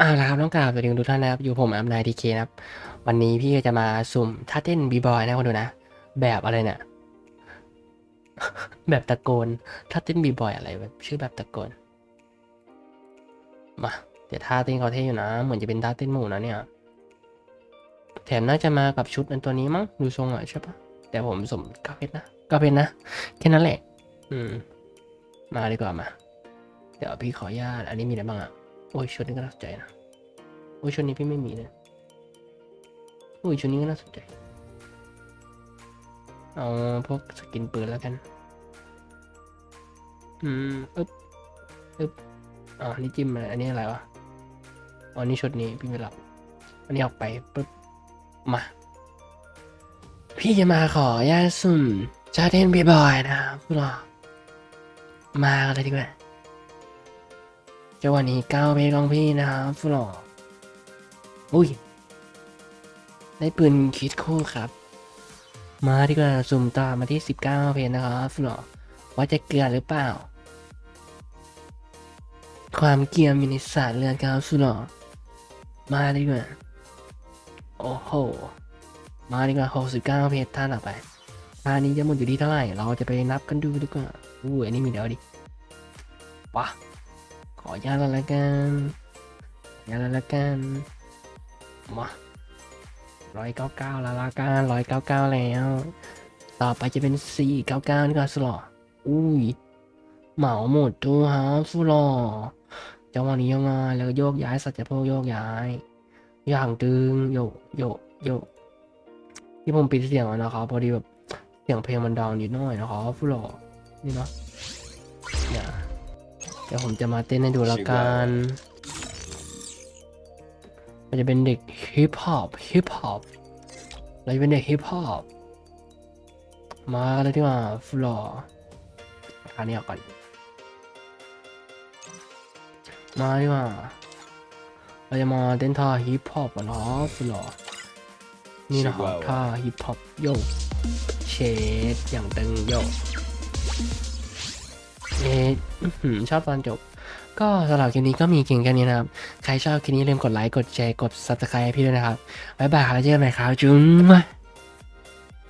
อาละครับต้องกาบสวัสดีทุกท่านนะครับ อยู่ผมแอมนายทีเคนะครับ วันนี้พี่จะมาสุ่มท่าเต้นบีบอยนะคนดูนะ แบบอะไรเนี่ย แบบตะโกนท่าเต้นบีบอยอะไรแบบชื่อแบบตะโกน มาเดี๋ยวท่าเต้นเขาเท่อยู่นะ เหมือนจะเป็นท่าเต้นหมู่นะเนี่ย แถมน่าจะมากับชุดอันตัวนี้มั้ง ดูทรงอะใช่ปะแต่ผมสมกาเพชรนะกาเพชรนะ แค่นั้นแหละ อืม มาดีกว่ามา เดี๋ยวพี่ขออนุญาต อันนี้มีอะไรบ้างอะ โอ้ยชุดนี้ก็น่าสนใจนะ โอ้ยชุดนี้พี่ไม่มีเลยโอ้ยชุดนี้ก็น่าสนใจ เอาพวกสกินปืนแล้วกัน อืมอึ๊บอึ๊บอ๋อนี่จิ้มอะไรอันนี้อะไรวะอ๋อนี่ชุดนี้พี่ไม่รับ อันนี้ออกไปปุ๊บ มา พี่จะมาขออนุญาตสุ่มชาเทนบีบอยนะครับพวกเรามากันเลยดีกว่า จังหวะนี้ก้าวเพลงของพี่นะครับพวกเราอุ้ย ได้ปืนคิดคู่ครับ มาดีกว่าสุ่มต่อมาที่ 19 เพลงนะครับพวกเราว่าจะเกลือหรือเปล่า ความเกียมอยู่ในสารเลือดครับสุหล่อมาดีกว่า โอ้โห มาดีกว่า 69 เพจท่านออกไปท่านี้จะหมดอยู่ที่เท่าไหร่ เราจะไปนับกันดูดีกว่าอู้อันนี้มีเดี๋ยวดิปะ ขออนุญาตแล้วละกันขออนุญาตแล้วละกันมาร้อยเก้าเก้าล้วละกันร้อยเก้าเก้าแล้ว ต่อไปจะเป็นสี่เก้าเก้านี่ก็สุหล่ออุ้ยเหมาหมดตัวฮะสุหล่อจังหวะนี้ยังไงแล้วก็โยกย้ายสัจจะโพกโยกย้าย อย่างตึงโยกโยกโยกที่ผมปิดเสียงอะนะครับพอดีแบบเสียงเพลงมันดังนิดหน่อยนะครับฟูหล่อนี่เนาะ เดี๋ยวผมจะมาเต้นให้ดูแล้วกัน มันจะเป็นเด็กฮิปฮอปฮิปฮอปเราจะเป็นเด็กฮิปฮอปมากันเลยดีกว่าฟูหล่ออันนี้ออกก่อน มาดีกว่า เราจะมาเต้นท่าฮิปฮอปกันเนาะสุดหล่อนี่นะครับ Chihuahua ท่าฮิปฮอปโยกเชดอย่างตึงโยกเอ๊ะอื้อหือ ชอบตอนจบ ก็สำหรับคลิปนี้ก็มีเกียงแค่นี้นะครับ ใครชอบคลิปนี้ลืมกดไลค์ กดแชร์ กด subscribe ให้พี่ด้วยนะครับ บ๊ายบายครับเจอกันใหม่ครับจุ๊ม